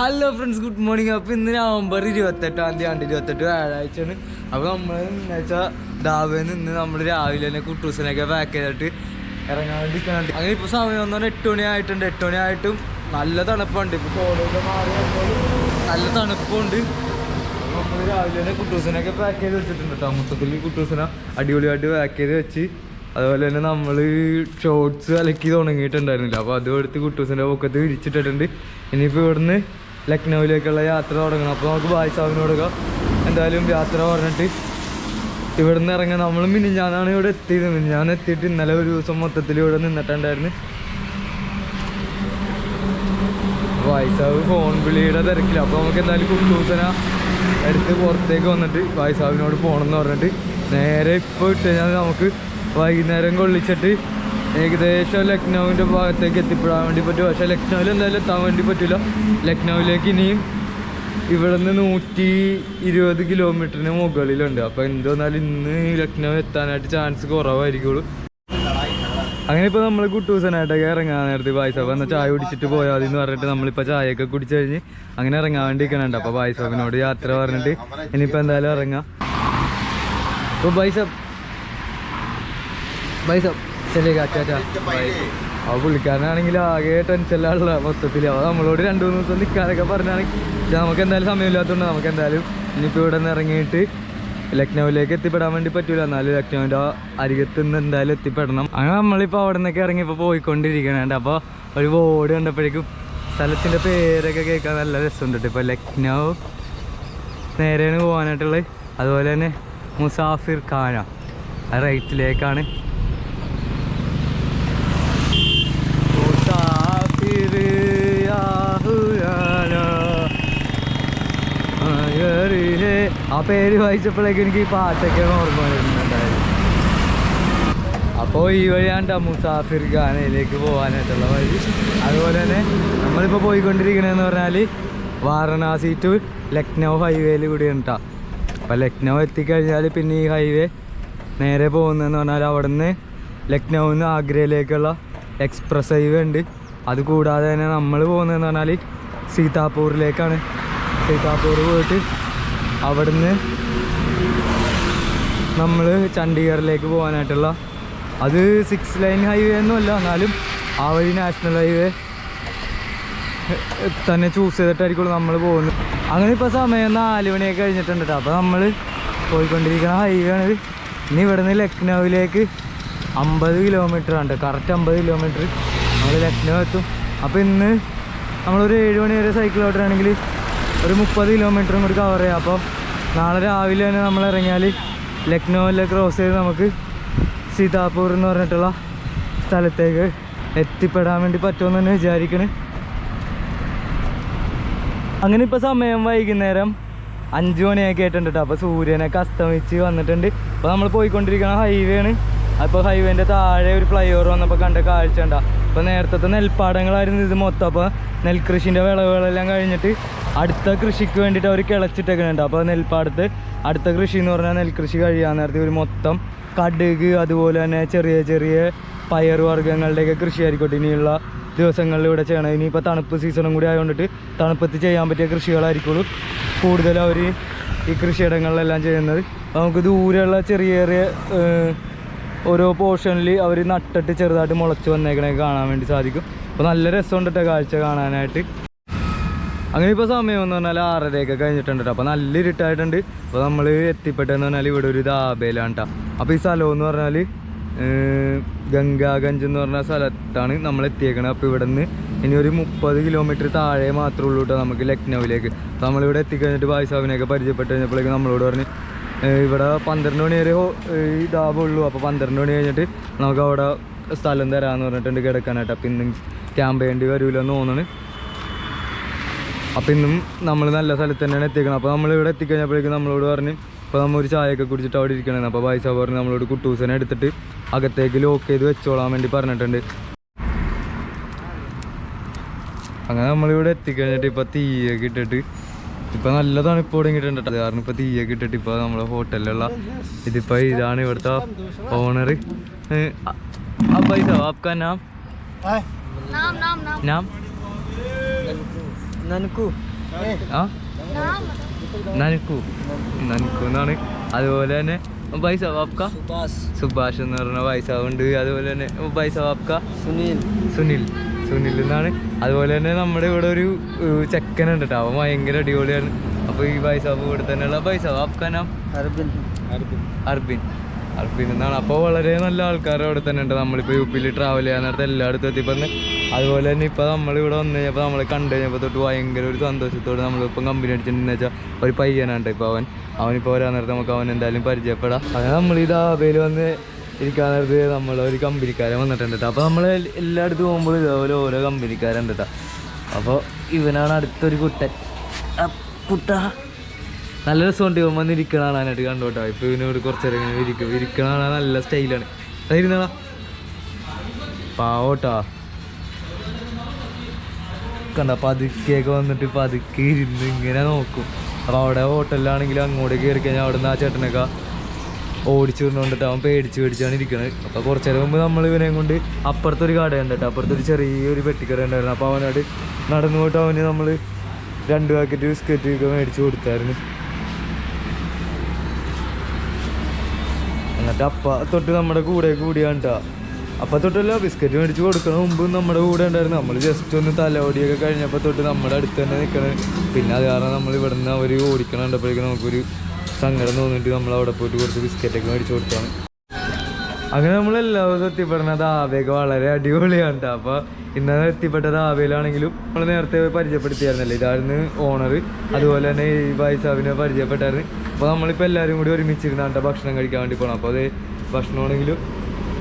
Hello friends good morning അപ്പോൾ ഇന്ന് November ഇരുപത്തെട്ടാം ആണ്ട് ഇരുപത്തെട്ട് വ്യാഴാഴ്ചയാണ്. അപ്പോൾ നമ്മൾ എന്നുവെച്ചാൽ ദാവേന്ന് നിന്ന് നമ്മൾ രാവിലെ തന്നെ കുട്ടൂസിനൊക്കെ പാക്ക് ചെയ്തിട്ട് നിൽക്കുന്നുണ്ട് അങ്ങനെ ഇപ്പോൾ സമയം എന്ന് പറഞ്ഞാൽ എട്ട് മണിയായിട്ടുണ്ട് എട്ട് മണിയായിട്ടും നല്ല തണുപ്പുണ്ട്. ഇപ്പോൾ കോളേജ് മാറി നല്ല തണുപ്പുണ്ട്. നമ്മൾ രാവിലെ തന്നെ കുട്ടൂസിനൊക്കെ പാക്ക് ചെയ്ത് വെച്ചിട്ടുണ്ട് കേട്ടോ മൊത്തത്തിൽ കുട്ടൂസിനെ അടിപൊളിയായിട്ട് പാക്ക് ചെയ്ത് വെച്ച്. അതുപോലെ തന്നെ നമ്മൾ ഷോർട്സ് അലക്കി തുടങ്ങിയിട്ടുണ്ടായിരുന്നില്ല. അപ്പോൾ അതും എടുത്ത് കുട്ടൂസിന്റെ പൊക്കത്ത് വിരിച്ചിട്ടിട്ടുണ്ട്. ഇനിയിപ്പോൾ ഇവിടുന്ന് ലക്നൗവിലേക്കുള്ള യാത്ര തുടങ്ങണം. അപ്പോൾ നമുക്ക് ബായ് സാഹിബിന് കൊടുക്കാം. എന്തായാലും യാത്ര പറഞ്ഞിട്ട് ഇവിടുന്ന് ഇറങ്ങാൻ നമ്മൾ മിനിഞ്ഞാന്നാണ് ഇവിടെ എത്തിയത്. മിനിഞ്ഞാൻ എത്തിയിട്ട് ഇന്നലെ ഒരു ദിവസം മൊത്തത്തിൽ ഇവിടെ നിന്നിട്ടുണ്ടായിരുന്നു. വായിസാവ് ഫോൺ വിളിയുടെ തിരക്കില്ല അപ്പോൾ നമുക്ക് എന്തായാലും കുട്ടൂസന എടുത്ത് പുറത്തേക്ക് വന്നിട്ട് വായിസാവിനോട് പോകണമെന്ന് പറഞ്ഞിട്ട് നേരെ ഇപ്പോൾ ഇട്ട് കഴിഞ്ഞാൽ നമുക്ക് വൈകുന്നേരം കൊള്ളിച്ചിട്ട് ഏകദേശം ലക്നൗവിന്റെ ഭാഗത്തേക്ക് എത്തിപ്പെടാൻ വേണ്ടി പറ്റും. പക്ഷേ ലക്നൗവിൽ എന്തായാലും എത്താൻ വേണ്ടി പറ്റില്ല ലക്നൗവിലേക്ക് ഇനിയും ഇവിടെ നിന്ന് നൂറ്റി ഇരുപത് കിലോമീറ്ററിന് മുകളിലുണ്ട്. അപ്പോൾ എന്തെന്നാലും ഇന്ന് ലക്നൗ എത്താനായിട്ട് ചാൻസ് കുറവായിരിക്കുള്ളൂ. അങ്ങനെ ഇപ്പോൾ നമ്മൾ കുട്ടൂസനായിട്ടൊക്കെ ഇറങ്ങാൻ നേരത്തെ ബായ്സാബ് എന്നാൽ ചായ കുടിച്ചിട്ട് പോയാൽ മതി എന്ന് പറഞ്ഞിട്ട് നമ്മളിപ്പോൾ ചായയൊക്കെ കുടിച്ച് കഴിഞ്ഞ് അങ്ങനെ ഇറങ്ങാൻ വേണ്ടി നിൽക്കണുണ്ട് അപ്പോൾ ബായ്സാബിനോട് യാത്ര പറഞ്ഞിട്ട് ഇനിയിപ്പോൾ എന്തായാലും ഇറങ്ങാം. അപ്പോൾ ബൈസബ് ബൈസബ് ശരി കാറ്റാ ആ പുള്ളിക്കാരനാണെങ്കിൽ ആകെ ടെൻഷനിലുള്ള മൊത്തത്തിൽ അപ്പോൾ നമ്മളോട് രണ്ട് മൂന്ന് ദിവസം നിൽക്കാനൊക്കെ പറഞ്ഞാണെങ്കിൽ നമുക്ക് എന്തായാലും സമയമില്ലാത്തതുകൊണ്ട് നമുക്ക് എന്തായാലും ഇനിയിപ്പോൾ ഇവിടെ നിന്ന് ഇറങ്ങിയിട്ട് ലക്നൌവിലേക്ക് എത്തിപ്പെടാൻ വേണ്ടി പറ്റൂല. എന്നാലും ലക്നൌവിന്റെ അരികത്ത് നിന്ന് എന്തായാലും എത്തിപ്പെടണം. അങ്ങനെ നമ്മളിപ്പോൾ അവിടെ നിന്നൊക്കെ ഇറങ്ങി ഇപ്പോൾ പോയിക്കൊണ്ടിരിക്കണുണ്ട്. അപ്പോൾ ഒരു ബോർഡ് കണ്ടപ്പോഴേക്കും സ്ഥലത്തിന്റെ പേരൊക്കെ കേൾക്കാൻ നല്ല രസമുണ്ട് ഇപ്പോൾ ലക്നൗ നേരെയാണ് പോകാനായിട്ടുള്ളത് അതുപോലെ തന്നെ മുസാഫിർ ഖാന. റൈറ്റിലേക്കാണ് മുസാഫിർ യാ ഹുരാനാ. ആയറിലെ. ആ പേര് വായിച്ചപ്പോഴേക്കും എനിക്ക് ഈ പാട്ടൊക്കെ ഓർമ്മ വരുന്നുണ്ടായിരുന്നു അപ്പോൾ ഈ വഴിയാണ് മുസാഫിർ ഖാനയിലേക്ക് പോകാനായിട്ടുള്ള വഴി. അതുപോലെ തന്നെ നമ്മളിപ്പോൾ പോയിക്കൊണ്ടിരിക്കണതെന്ന് പറഞ്ഞാൽ വാരണാസി ടു ലക്നൗ ഹൈവേയിൽ കൂടിയാണ് കേട്ടോ അപ്പോൾ ലക്നൗ എത്തിക്കഴിഞ്ഞാൽ പിന്നെ ഈ ഹൈവേ നേരെ പോകുന്നതെന്ന് പറഞ്ഞാൽ അവിടെ നിന്ന് ലക്നൗവിൽ നിന്ന് ആഗ്രയിലേക്കുള്ള എക്സ്പ്രസ് ഹൈവേ ഉണ്ട്. അതുകൂടാതെ തന്നെ നമ്മൾ പോകുന്നതെന്ന് പറഞ്ഞാൽ സീതാപൂറിലേക്കാണ് സീതാപൂർ പോയിട്ട് അവിടുന്ന് നമ്മൾ ചണ്ഡീഗറിലേക്ക് പോകാനായിട്ടുള്ള അത് സിക്സ് ലൈൻ ഹൈവേ ഒന്നുമല്ല എന്നാലും ആ വഴി നാഷണൽ ഹൈവേ തന്നെ ചൂസ് ചെയ്തിട്ടായിരിക്കുള്ളൂ നമ്മൾ പോകുന്നത്. അങ്ങനെ ഇപ്പോൾ സമയം നാല് മണിയൊക്കെ കഴിഞ്ഞിട്ടുണ്ട് കേട്ടോ അപ്പോൾ നമ്മൾ പോയിക്കൊണ്ടിരിക്കുന്ന ഹൈവേ ആണ് ഇനി ഇവിടുന്ന് ലക്നൗവിലേക്ക് അമ്പത് കിലോമീറ്റർ ആണ് കറക്റ്റ് അമ്പത് കിലോമീറ്റർ നമ്മൾ ലക്നൗ എത്തും. അപ്പോൾ ഇന്ന് നമ്മളൊരു ഏഴ് മണി വരെ സൈക്കിൾ ഓട്ടുകയാണെങ്കിൽ ഒരു മുപ്പത് കിലോമീറ്ററും കൂടി കവർ ചെയ്യാം. അപ്പോൾ നാളെ രാവിലെ തന്നെ നമ്മൾ ഇറങ്ങിയാൽ ലക്നൗവിലെ ക്രോസ് ചെയ്ത് നമുക്ക് സീതാപൂർ എന്ന് പറഞ്ഞിട്ടുള്ള സ്ഥലത്തേക്ക് എത്തിപ്പെടാൻ വേണ്ടി പറ്റുമെന്ന് തന്നെ വിചാരിക്കണ്. അങ്ങനെ ഇപ്പോൾ സമയം വൈകുന്നേരം അഞ്ചു മണിയൊക്കെ ആയിട്ടുണ്ട് കേട്ടോ അപ്പോൾ സൂര്യനൊക്കെ അസ്തമിച്ച് വന്നിട്ടുണ്ട്. അപ്പോൾ നമ്മൾ പോയിക്കൊണ്ടിരിക്കുന്ന ഹൈവേ ആണ്. അപ്പോൾ ഹൈവേന്റെ താഴെ ഒരു ഫ്ലൈ ഓവർ വന്നപ്പോൾ കണ്ട കാഴ്ച ഉണ്ട അപ്പോൾ നേരത്തെ നെൽപ്പാടങ്ങളായിരുന്നു ഇത് മൊത്തം. അപ്പോൾ നെൽകൃഷിന്റെ വിളവുകളെല്ലാം കഴിഞ്ഞിട്ട് അടുത്ത കൃഷിക്ക് വേണ്ടിയിട്ട് അവർ കിളച്ചിട്ടൊക്കെയുണ്ട് അപ്പോൾ നെൽപ്പാടത്ത് അടുത്ത കൃഷി എന്ന് പറഞ്ഞാൽ നെൽകൃഷി കഴിയാൻ നേരത്തെ ഒരു മൊത്തം കടുക് അതുപോലെ തന്നെ ചെറിയ ചെറിയ പയർ വർഗങ്ങളുടെയൊക്കെ കൃഷി ആയിക്കോട്ടെ. ഇനിയുള്ള ദിവസങ്ങളിൽ ഇവിടെ ചെയ്യണം. ഇനിയിപ്പോൾ തണുപ്പ് സീസണും കൂടി ആയതുകൊണ്ടിട്ട് തണുപ്പത്ത് ചെയ്യാൻ പറ്റിയ കൃഷികളായിരിക്കുള്ളൂ കൂടുതൽ അവർ ഈ കൃഷിയിടങ്ങളിലെല്ലാം ചെയ്യുന്നത്. നമുക്ക് ദൂരെയുള്ള ചെറിയ ചെറിയ ഓരോ പോർഷനിൽ അവർ നട്ടിട്ട് ചെറുതായിട്ട് മുളച്ച് വന്നേക്കണേ കാണാൻ വേണ്ടി സാധിക്കും. അപ്പോൾ നല്ല രസമുണ്ട് കേട്ടോ കാഴ്ച കാണാനായിട്ട്. അങ്ങനെ ഇപ്പോൾ സമയം എന്ന് പറഞ്ഞാൽ ആറരയൊക്കെ കഴിഞ്ഞിട്ടുണ്ട് ട്ടോ. അപ്പോൾ നല്ല ഇരുട്ടായിട്ടുണ്ട്. അപ്പോൾ നമ്മൾ എത്തിപ്പെട്ടെന്ന് പറഞ്ഞാൽ ഇവിടെ ഒരു ദാബേലാണ് കേട്ടോ അപ്പോൾ ഈ സ്ഥലം എന്ന് പറഞ്ഞാൽ ഗംഗാഗഞ്ച് എന്ന് പറഞ്ഞ സ്ഥലത്താണ് നമ്മൾ എത്തിയേക്കണത് അപ്പോൾ ഇവിടെ നിന്ന് ഇനി ഒരു മുപ്പത് കിലോമീറ്റർ താഴെ മാത്രമേ ഉള്ളൂ കേട്ടോ നമുക്ക് ലക്നൗവിലേക്ക്. അപ്പോൾ നമ്മളിവിടെ എത്തിക്കഴിഞ്ഞിട്ട് ബായ്സാബിനെയൊക്കെ പരിചയപ്പെട്ട് കഴിഞ്ഞപ്പോഴേക്കും നമ്മളോട് പറഞ്ഞ് ഇവിടെ പന്ത്രണ്ട് മണി വരെ ഈ ദാബുള്ളൂ അപ്പോൾ പന്ത്രണ്ട് മണി കഴിഞ്ഞിട്ട് നമുക്ക് അവിടെ സ്ഥലം തരാമെന്ന് പറഞ്ഞിട്ടുണ്ട് കിടക്കാനായിട്ട്. അപ്പം ഇന്നും ക്യാമ്പ് ചെയ്യേണ്ടി വരില്ലെന്ന് തോന്നുന്നു. അപ്പം ഇന്നും നമ്മൾ നല്ല സ്ഥലത്ത് തന്നെയാണ് എത്തിക്കണം അപ്പോൾ നമ്മൾ ഇവിടെ എത്തിക്കഴിഞ്ഞപ്പോഴേക്കും നമ്മളോട് പറഞ്ഞ് ഇപ്പോൾ നമ്മൾ ഒരു ചായയൊക്കെ കുടിച്ചിട്ട് അവിടെ ഇരിക്കണമെന്ന് അപ്പോൾ പൈസ പറഞ്ഞ് നമ്മളോട് കുട്ടൂസനെ എടുത്തിട്ട് അകത്തേക്ക് ലോക്ക് ചെയ്ത് വെച്ചോളാൻ വേണ്ടി പറഞ്ഞിട്ടുണ്ട്. അങ്ങനെ നമ്മളിവിടെ എത്തിക്കഴിഞ്ഞിട്ട് ഇപ്പോൾ തീയൊക്കെ ഇട്ടിട്ട് ഇപ്പോൾ നല്ല തണുപ്പ് തുടങ്ങിയിട്ടുണ്ട് കേട്ടോ. അത് കാരണം ഇപ്പോൾ തീയൊക്കെ ഇട്ടിട്ട് ഇപ്പോൾ നമ്മളെ ഹോട്ടലിലുള്ള ഇതിപ്പോൾ ഇതാണ് ഇവിടുത്തെ ഓണർ പൈസ ആപ്കാ നാം नाम नाम नाम नाम ननकू ആ നനക്കു നനക്കു എന്നാണ് അതുപോലെ തന്നെ പൈസ വാപ്ക സുഭാഷ് എന്ന് പറഞ്ഞ പൈസാവ് ഉണ്ട് അതുപോലെ തന്നെ പൈസ വാപ്ക സുനിൽ സുനിൽ സുനിൽ എന്നാണ് അതുപോലെ തന്നെ നമ്മുടെ ഇവിടെ ഒരു ചെക്കനുണ്ട് കേട്ടോ അവൻ ഭയങ്കര അടിപൊളിയാണ്. അപ്പോൾ ഈ ബൈസാബ് ഇവിടെ തന്നെയുള്ള ബൈസാബ്. അഫ്ഗാനാം? അർബിൻ. അർബിൻ. അർബിൻ. എന്നാണ്. അപ്പോൾ വളരെ നല്ല ആൾക്കാർ അവിടെ തന്നെ ഉണ്ട്. നമ്മളിപ്പോൾ യു പിയിൽ ട്രാവൽ ചെയ്യാൻ നേരത്തെ എല്ലായിടത്തും എത്തിപ്പന്ന് അതുപോലെ തന്നെ ഇപ്പോൾ നമ്മളിവിടെ വന്നു കഴിഞ്ഞപ്പോൾ നമ്മളെ കണ്ടു കഴിഞ്ഞപ്പോൾ തൊട്ട് ഭയങ്കര ഒരു സന്തോഷത്തോടെ നമ്മളിപ്പം കമ്പനി അടിച്ചിട്ടുണ്ടെന്ന് വെച്ചാൽ ഒരു പയ്യനാണ് ഇപ്പോൾ അവൻ. അവനിപ്പോൾ വരാൻ നേരത്തെ നമുക്ക് അവൻ എന്തായാലും പരിചയപ്പെടാം. അങ്ങനെ നമ്മൾ ഈ ദാബയിൽ വന്ന് ഇരിക്കാൻ നേരത്ത് നമ്മളെ ഒരു കമ്പനിക്കാരൻ വന്നിട്ടുണ്ട് കേട്ടോ അപ്പോൾ നമ്മൾ എല്ലായിടത്തും പോകുമ്പോൾ ഇതേപോലെ ഓരോ കമ്പനിക്കാരുണ്ട് കേട്ടോ അപ്പോൾ ഇവനാണ് അടുത്തൊരു കുട്ടൻ. കുട്ട കുട്ടാ. നല്ല രസമുണ്ട്. ഇവൻ വന്ന് ഇരിക്കണ കാണാനായിട്ട് കണ്ടോട്ടോ ഇപ്പൊ ഇവനോട് കുറച്ചേരം ഇങ്ങനെ ഇരിക്കും. ഇരിക്കണ കാണാൻ നല്ല സ്റ്റൈലാണ്. ഇരുന്നടാ പാവോട്ടാ. കണ്ട പതുക്കെയൊക്കെ വന്നിട്ട് പതുക്കെ ഇരുന്ന് ഇങ്ങനെ നോക്കും. അപ്പോൾ അവിടെ ഹോട്ടലിലാണെങ്കിലും അങ്ങോട്ട് കയറി കഴിഞ്ഞാൽ അവിടെ നിന്ന് ആ ചേട്ടനൊക്കെ ഓടിച്ചു കൊണ്ടിട്ട് അവൻ പേടിച്ച് പേടിച്ചാണ് ഇരിക്കുന്നത് അപ്പോൾ കുറച്ച് നേരം മുമ്പ് നമ്മൾ ഇവനെ കൊണ്ട് അപ്പുറത്തൊരു കട ഉണ്ട് കേട്ടോ അപ്പുറത്തൊരു ചെറിയൊരു പെട്ടിക്കട ഉണ്ടായിരുന്നു. അപ്പോൾ അവനോട് നടന്നു പോയിട്ട് അവന് നമ്മൾ രണ്ട് പാക്കറ്റ് ബിസ്ക്കറ്റ് ഒക്കെ മേടിച്ച് കൊടുത്തായിരുന്നു. എന്നിട്ട് അപ്പ തൊട്ട് നമ്മുടെ കൂടെ കൂടിയാണ് കേട്ടോ അപ്പ തൊട്ടല്ല ബിസ്ക്കറ്റ് മേടിച്ച് കൊടുക്കണ മുമ്പ് നമ്മുടെ കൂടെ ഉണ്ടായിരുന്നു. നമ്മൾ ജസ്റ്റ് ഒന്ന് തലോടിയൊക്കെ കഴിഞ്ഞപ്പോൾ തൊട്ട് നമ്മുടെ അടുത്ത് തന്നെ നിൽക്കണത് പിന്നെ അത് കാരണം നമ്മൾ ഇവിടെ നിന്ന് അവർ ഓടിക്കണം കണ്ടപ്പോഴേക്കും നമുക്കൊരു സങ്കടം തോന്നിയിട്ട് നമ്മൾ അവിടെ പോയിട്ട് കുറച്ച് ബിസ്ക്കറ്റൊക്കെ മേടിച്ചു കൊടുത്താണ്. അങ്ങനെ നമ്മൾ എല്ലാവരും എത്തിപ്പെടുന്ന ദാബയൊക്കെ വളരെ അടിപൊളിയാണ് കേട്ടോ അപ്പൊ ഇന്നലെ എത്തിപ്പെട്ട ദാബയിലാണെങ്കിലും നമ്മൾ നേരത്തെ പരിചയപ്പെടുത്തിയായിരുന്നല്ലേ. ഇതായിരുന്നു ഓണർ അതുപോലെ തന്നെ ഈ ബൈസാബിനെ പരിചയപ്പെട്ടായിരുന്നു. അപ്പോൾ നമ്മളിപ്പോൾ എല്ലാവരും കൂടി ഒരുമിച്ചിരുന്നാണ്ട് ഭക്ഷണം കഴിക്കാൻ വേണ്ടി പോകണം അപ്പോൾ അത് ഭക്ഷണമാണെങ്കിലും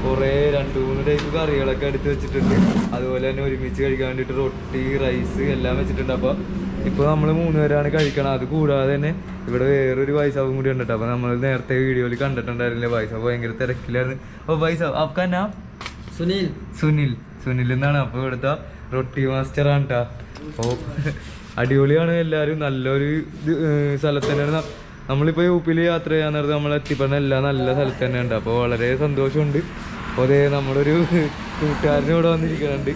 കുറേ രണ്ട് മൂന്ന് ടൈപ്പ് കറികളൊക്കെ എടുത്ത് വെച്ചിട്ടുണ്ട്. അതുപോലെ തന്നെ ഒരുമിച്ച് കഴിക്കാൻ വേണ്ടിയിട്ട് റൊട്ടി റൈസ് എല്ലാം വെച്ചിട്ടുണ്ട്. അപ്പോൾ ഇപ്പോൾ നമ്മൾ മൂന്ന് പേരാണ് കഴിക്കണം അത് കൂടാതെ തന്നെ ഇവിടെ വേറൊരു വൈസാവും കൂടി ഉണ്ട് അപ്പോൾ നമ്മൾ നേരത്തെ വീഡിയോയിൽ കണ്ടിട്ടുണ്ടായിരുന്നില്ല? വൈസാവ് ഭയങ്കര തിരക്കിലായിരുന്നു. അപ്പോൾ വൈസാവ് ആപ്കാ നാം സുനിൽ. സുനിൽ. സുനിൽ എന്നാണ്. അപ്പോൾ ഇവിടുത്തെ റൊട്ടി മാസ്റ്ററാണ് കേട്ടോ അപ്പോൾ അടിപൊളിയാണ് എല്ലാവരും നല്ലൊരു സ്ഥലത്ത് തന്നെയാണ്. നമ്മളിപ്പോ നമ്മളിപ്പോൾ യു പിയിൽ യാത്ര ചെയ്യാൻ നേരത്തെ നമ്മൾ എത്തിപ്പെടുന്ന എല്ലാം നല്ല സ്ഥലത്ത് തന്നെയുണ്ട്. അപ്പോൾ വളരെ സന്തോഷമുണ്ട്. അപ്പോൾ അതേ നമ്മളൊരു കൂട്ടുകാരനും ഇവിടെ വന്നിരിക്കുന്നുണ്ട്.